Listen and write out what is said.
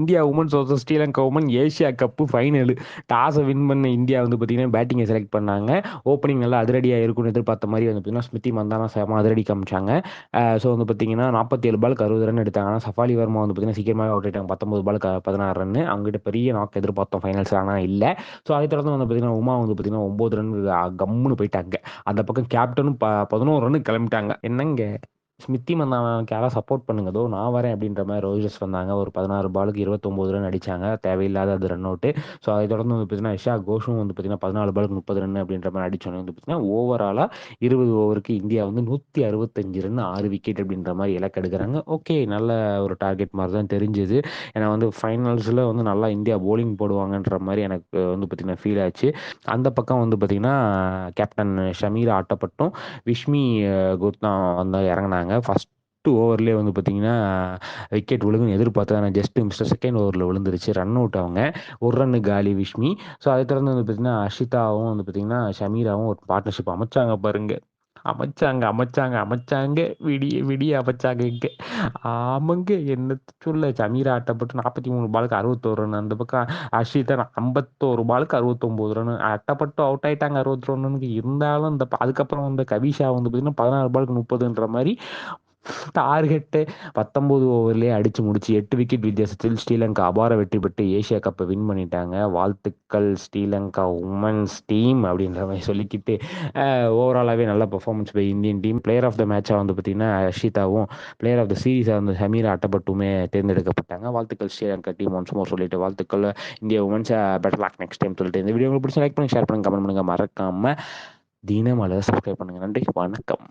India women's versus Sri Lanka women Asia cup final டாஸை win பண்ண India வந்து பார்த்தீங்கன்னா பேட்டிங்கை select பண்ணாங்க. ஓப்பனிங் நல்லா அதிரடியாக இருக்கும்னு எதிர்பார்த்த மாதிரி வந்து பார்த்தீங்கன்னா ஸ்மிருதி மந்தானா சேமா அதிரடி காமிச்சாங்க. ஸோ வந்து பார்த்தீங்கன்னா நாற்பத்தி ஏழு பாலுக்கு அறுபது ரன் எடுத்தாங்க ஆனால் சஃபாலி வர்மா வந்து பார்த்தீங்கன்னா சீக்கிரமாக அவுட் ஆயிட்டாங்க. பத்தொம்பது பாலுக்கு பதினாறு ரன் அவங்ககிட்ட பெரிய நாக் எதிர்பார்த்தோம் ஃபைனல்ஸ் ஆனால் இல்லை. ஸோ அதை தொடர்ந்து வந்து பார்த்தீங்கன்னா உமா வந்து பார்த்தீங்கன்னா ஒம்பது ரன் கம்முன்னு போயிட்டாங்க. அந்த பக்கம் கேப்டனும் ப பதினோரு ரன்னு கிளம்பிட்டாங்க. என்னங்க? ஸ்மித்தி மந்தானாவுக்கு யாராவது சப்போர்ட் பண்ணுங்கதோ நான் வரேன் அப்படின்ற மாதிரி ரோஜர்ஸ் வந்தாங்க. ஒரு பதினாறு பாலுக்கு இருபத்தொம்போது ரன் அடிச்சாங்க. தேவையில்லாத அது ரன் அவுட்டு ஸோ அதை தொடர்ந்து வந்து பார்த்தீங்கன்னா இஷா கோஷும் வந்து பார்த்தீங்கன்னா பதினாலு பாலுக்கு முப்பது ரன் அப்படின்ற மாதிரி அடிச்சோன்னே வந்து பார்த்தீங்கன்னா ஓவராலாக இருபது ஓவருக்கு இந்தியா வந்து நூற்றி அறுபத்தஞ்சு ரன் ஆறு விக்கெட் அப்படின்ற மாதிரி இலக்கு எடுக்கிறாங்க. ஓகே நல்ல ஒரு டார்கெட் மாதிரி தான் தெரிஞ்சுது. ஏன்னா வந்து ஃபைனல்ஸில் வந்து நல்லா இந்தியா போலிங் போடுவாங்கன்ற மாதிரி எனக்கு வந்து பார்த்தீங்கன்னா ஃபீல் ஆச்சு. அந்த பக்கம் வந்து பார்த்தீங்கன்னா கேப்டன் ஷமீர் ஆட்டப்பட்டும் விஷ்மி குர்தா வந்து இறங்கினாங்க. ஃபஸ்ட்டு ஓவர்லேயே வந்து பார்த்தீங்கன்னா விக்கெட் விழுகுன்னு எதிர்பார்த்து ஆனால் ஜஸ்ட் மிஸ்டர் செகண்ட் ஓவரில் விழுந்துருச்சு. ரன் அவுட் அவங்க. ஒரு ரன்னு காலி விஷ்மி. ஸோ அதை தொடர்ந்து வந்து பார்த்தீங்கன்னா அஷிதாவும் வந்து பார்த்தீங்கன்னா ஷமீராவும் ஒரு பார்ட்னர்ஷிப் அமைச்சாங்க பாருங்கள் அமைச்சாங்க அமைச்சாங்க அமைச்சாங்க. விடிய விடிய அமைச்சாங்க இங்க. ஆமாங்க. என்ன சொல்ல? சமீரா ஆட்டப்பட்டு நாற்பத்தி மூணு பாலுக்கு அறுபத்தோரு ரன் அந்த பக்கம். அஷிதா ஐம்பத்தோரு பாலுக்கு அறுபத்தொம்போது ரன். அட்டப்பட்டு அவுட் ஆயிட்டாங்க அறுபத்தி ரன்னுக்கு. இருந்தாலும் இந்த அதுக்கப்புறம் வந்து கவிஷா வந்து பார்த்தீங்கன்னா பதினாறு பாலுக்கு முப்பதுன்ற மாதிரி டார்கெட்டு பத்தொம்போது ஓவர்லேயே அடித்து முடிச்சு எட்டு விக்கெட் வித்தியாசத்தில் ஸ்ரீலங்கா அபார வெற்றி பெற்று ஏஷியா கப்பை வின் பண்ணிட்டாங்க. வாழ்த்துக்கள் ஸ்ரீலங்கா உமன்ஸ் டீம் அப்படின்ற மாதிரி சொல்லிக்கிட்டு ஓவராலாகவே நல்ல performance by Indian team player of the மேட்சாக வந்து பார்த்திங்கன்னா அஷிதாவும் பிளேயர் ஆஃப் த சீரீஸாக வந்து சமீரா அட்டப்பட்டுமே தேர்ந்தெடுக்கப்பட்டாங்க. வாழ்த்துக்கள் ஸ்ரீலங்கா டீம் ஒன்ஸ் மோர் சொல்லிட்டு வாழ்த்துக்கள். India women's better luck next time சொல்லிட்டு இந்த வீடியோ உங்களுக்கு பிடிச்சி லைக் பண்ணி ஷேர் பண்ணுங்க கமெண்ட் பண்ணுங்க மறக்காம தினமலை சப்ஸ்கிரைப் பண்ணுங்க. நன்றி வணக்கம்.